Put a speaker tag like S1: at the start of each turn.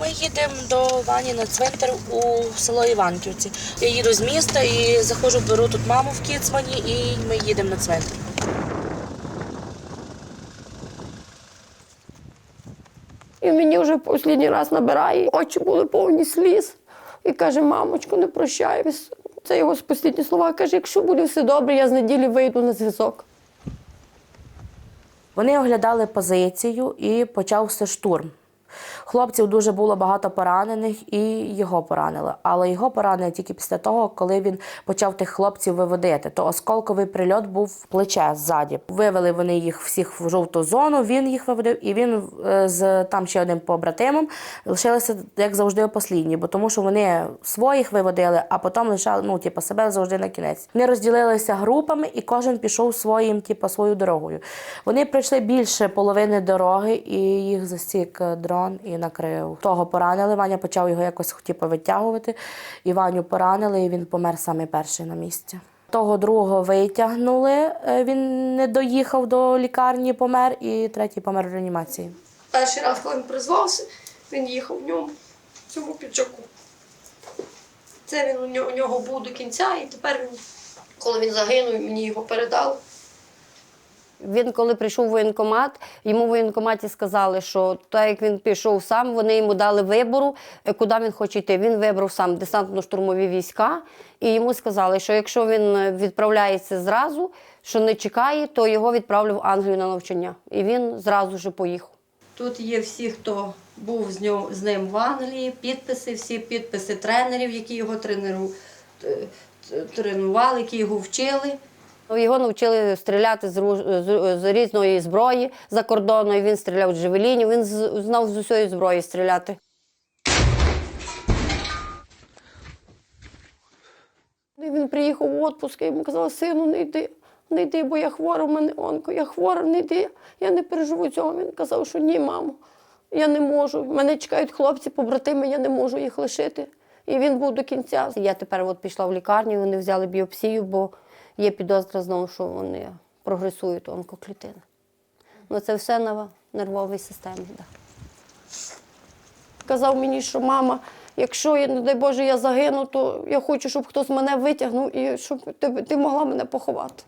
S1: Ми їдемо до Вані на цвинтар у село Іванківці. Я їду з міста і заходжу, беру тут маму в Кіцмані і ми їдемо на цвинтар.
S2: І мені вже останній раз набирає, очі були повні сліз. І каже, мамочко, не прощаюсь. Це його останні слова. Каже, якщо буде все добре, я з неділі вийду на зв'язок.
S1: Вони оглядали позицію і почався штурм. Хлопців дуже було багато поранених і його поранили. Але його поранили тільки після того, коли він почав тих хлопців виводити. То осколковий прильот був в плече ззаді. Вивели вони їх всіх в жовту зону. Він їх виводив, і він е, з там ще одним побратимом лишилися як завжди послідні, бо тому що вони своїх виводили, а потім лишали ну, типу, себе завжди на кінець. Вони розділилися групами, і кожен пішов своїм, типу, свою дорогою. Вони пройшли більше половини дороги, і їх засік е, дрон і накрив. Того поранили. Ваня почав його якось типу, витягувати. І Ваню поранили, і він помер саме перший на місці. Того другого витягнули, е, він не доїхав до лікарні, помер, і третій помер в реанімації.
S2: Перший раз, коли він призвався, він їхав в ньому, в цьому піджаку. Це він у нього був до кінця, і тепер він, коли він загинув, мені його передали.
S3: Він, коли прийшов в воєнкомат, йому в воєнкоматі сказали, що так як він пішов сам, вони йому дали вибору, е, куди він хоче йти. Він вибрав сам десантно-штурмові війська, і йому сказали, що якщо він е, відправляється зразу, що не чекає, то його відправлять в Англію на навчання. І він зразу ж поїхав.
S2: Тут є всі, хто був з, нього, з ним в Англії, підписи, всі підписи тренерів, які його т- тренували, які його вчили.
S3: Ну, Його навчили стріляти з, з, з різної зброї за кордоном. Він стріляв з джевелінів, він з- знав з усієї зброї стріляти.
S2: І він приїхав в відпуск, і йому казала, сину, не йди, не йди, бо я хвора, в мене онко, я хвора, не йди. Я не переживу цього. Він казав, що ні, мамо, я не можу. Мене чекають хлопці, побратими, я не можу їх лишити. І він був до кінця.
S3: Я тепер от пішла в лікарню, вони взяли біопсію, бо є підозра знову, що вони прогресують онкоклітини. Ну це все на нервовій системі. Да.
S2: Казав мені, що мама, якщо я, не дай Боже, я загину, то я хочу, щоб хтось мене витягнув і щоб ти, ти могла мене поховати.